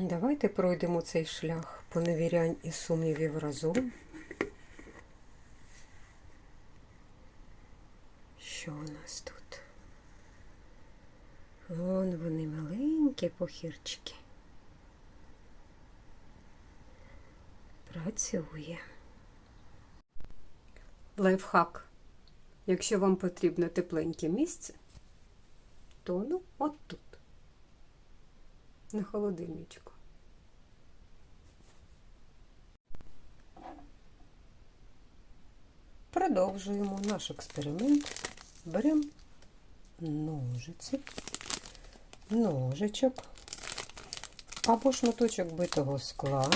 Давайте пройдемо цей шлях поневірянь і сумнівів разом. Що у нас тут? Вон вони маленькі похірчики. Працює. Лайфхак. Якщо вам потрібно тепленьке місце, то ну от тут, на холодильничку. Продовжуємо наш експеримент. Беремо ножиці, ножичок або шматочок битого скла.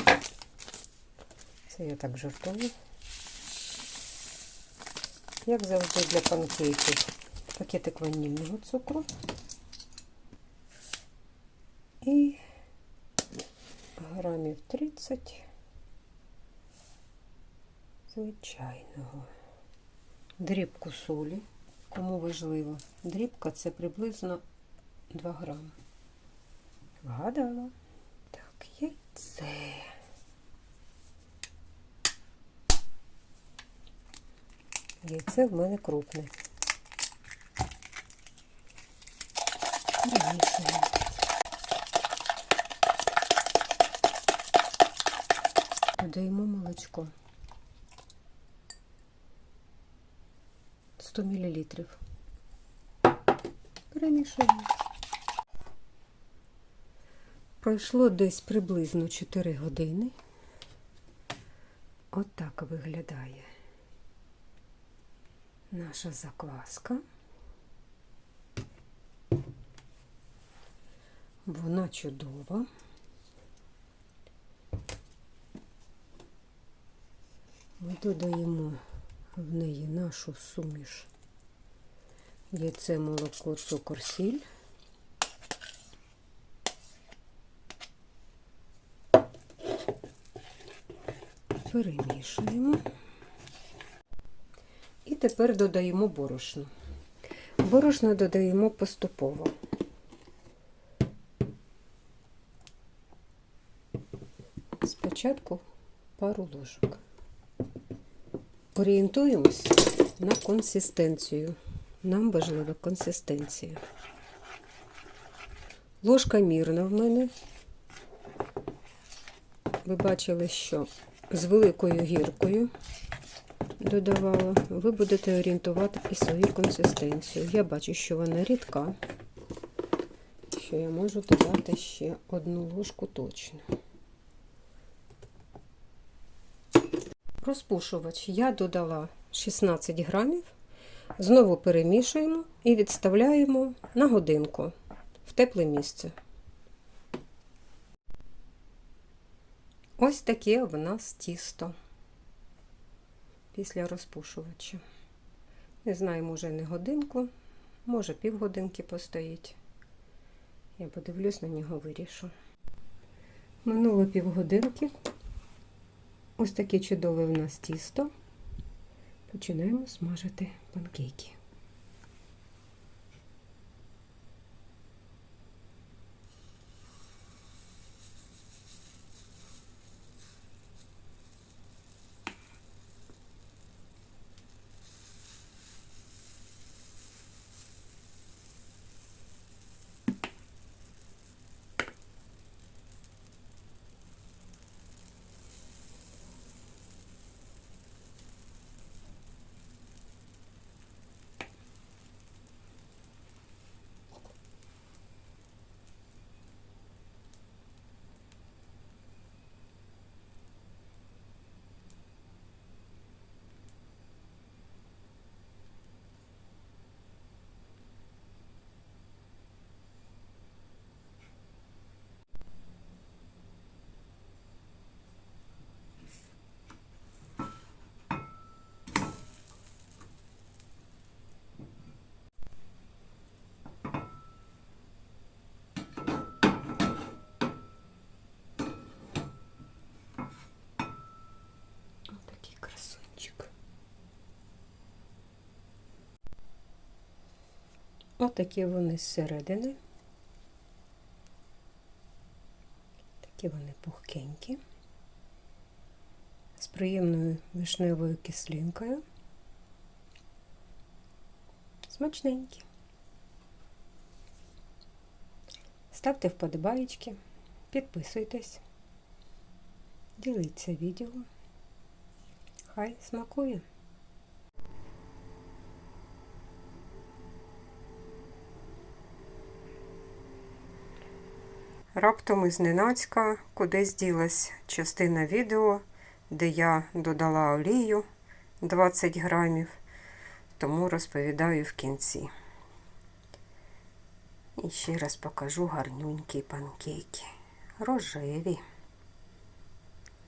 Це я так жартую. Як завжди для панкейків пакетик ванільного цукру і грамів 30 звичайного. Дрібку солі, кому важливо. Дрібка це приблизно 2 грами. Вгадала. Так, яйце. Яйце в мене крупне. Перемішуємо. Додаємо молочко. 100 мл. Перемішуємо. Пройшло десь приблизно 4 години. Отак виглядає наша закваска. Вона чудова. Ми додаємо в неї нашу суміш. Яйце, молоко, цукор, сіль. Перемішуємо. І тепер додаємо борошно. Борошно додаємо поступово. Спочатку пару ложок. Орієнтуємось на консистенцію. Нам важлива консистенція. Ложка мірна в мене. Ви бачили, що з великою гіркою додавала, ви будете орієнтувати і свою консистенцію. Я бачу, що вона рідка, що я можу додати ще одну ложку точно. Розпушувач я додала 16 грамів, знову перемішуємо і відставляємо на годинку в тепле місце. Ось таке в нас тісто після розпушувача. Не знаю, може не годинку, може півгодинки постоїть. Я подивлюсь на нього вирішу. Минуло півгодинки. Ось таке чудове в нас тісто. Починаємо смажити панкейки. Отакі вони зсередини. Такі вони пухкенькі, з приємною вишневою кислинкою. Смачненькі. Ставте вподобаєчки, підписуйтесь, діліться відео. Хай смакує! Раптом із ненацька кудись ділась частина відео, де я додала олію 20 грамів, тому розповідаю в кінці. І ще раз покажу гарнюнькі панкейки. Рожеві.